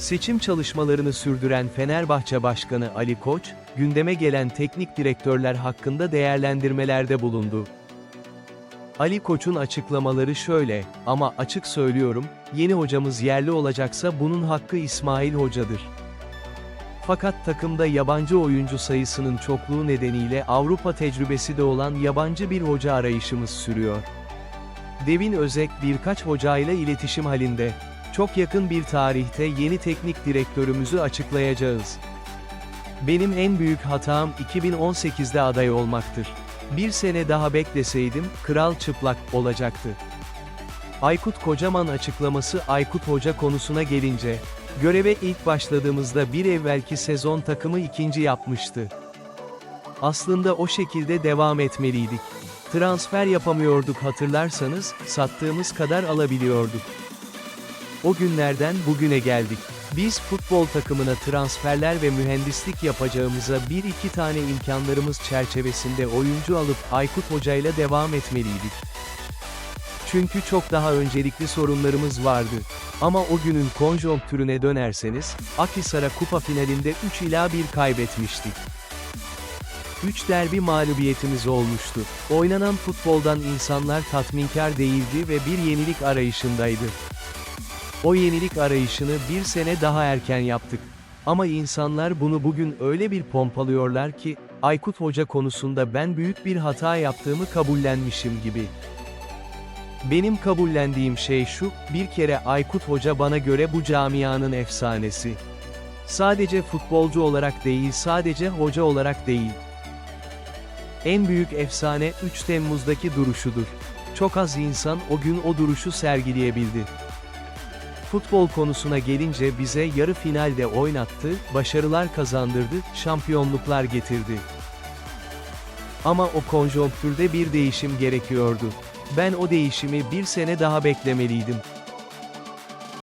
Seçim çalışmalarını sürdüren Fenerbahçe Başkanı Ali Koç, gündeme gelen teknik direktörler hakkında değerlendirmelerde bulundu. Ali Koç'un açıklamaları şöyle, ama açık söylüyorum, yeni hocamız yerli olacaksa bunun hakkı İsmail Hoca'dır. Fakat takımda yabancı oyuncu sayısının çokluğu nedeniyle Avrupa tecrübesi de olan yabancı bir hoca arayışımız sürüyor. Devin Özek birkaç hocayla iletişim halinde. Çok yakın bir tarihte yeni teknik direktörümüzü açıklayacağız. Benim en büyük hatam 2018'de aday olmaktır. Bir sene daha bekleseydim, kral çıplak olacaktı. Aykut Kocaman açıklaması Aykut Hoca konusuna gelince, göreve ilk başladığımızda bir evvelki sezon takımı ikinci yapmıştı. Aslında o şekilde devam etmeliydik. Transfer yapamıyorduk hatırlarsanız, sattığımız kadar alabiliyorduk. O günlerden bugüne geldik. Biz futbol takımına transferler ve mühendislik yapacağımıza bir iki tane imkanlarımız çerçevesinde oyuncu alıp Aykut Hoca ile devam etmeliydik. Çünkü çok daha öncelikli sorunlarımız vardı. Ama o günün konjonktürüne dönerseniz, Akhisar'a kupa finalinde 3 ila 1 kaybetmiştik. 3 derbi mağlubiyetimiz olmuştu. Oynanan futboldan insanlar tatminkar değildi ve bir yenilik arayışındaydı. O yenilik arayışını bir sene daha erken yaptık. Ama insanlar bunu bugün öyle bir pompalıyorlar ki, Aykut Hoca konusunda ben büyük bir hata yaptığımı kabullenmişim gibi. Benim kabullendiğim şey şu, bir kere Aykut Hoca bana göre bu camianın efsanesi. Sadece futbolcu olarak değil sadece hoca olarak değil. En büyük efsane 3 Temmuz'daki duruşudur. Çok az insan o gün o duruşu sergileyebildi. Futbol konusuna gelince bize yarı finalde oynattı, başarılar kazandırdı, şampiyonluklar getirdi. Ama o konjonktürde bir değişim gerekiyordu. Ben o değişimi bir sene daha beklemeliydim.